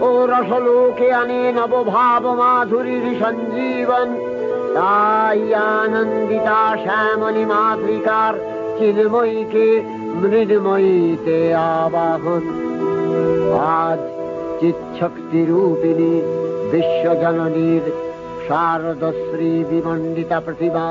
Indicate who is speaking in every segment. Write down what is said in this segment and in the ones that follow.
Speaker 1: ও রসলোকে আনে নবভাব মাধুরীর সঞ্জীবন। তাই আনন্দিতা শ্যামণী মাতৃকার চিন্ময়ীকে মৃন্ময়ীতে আবাহন। আজ চিৎশক্তি রূপিণী বিশ্বজননীর শারদশ্রী বিমণ্ডিতা প্রতিমা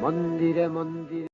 Speaker 1: মন্দিরে মন্দিরে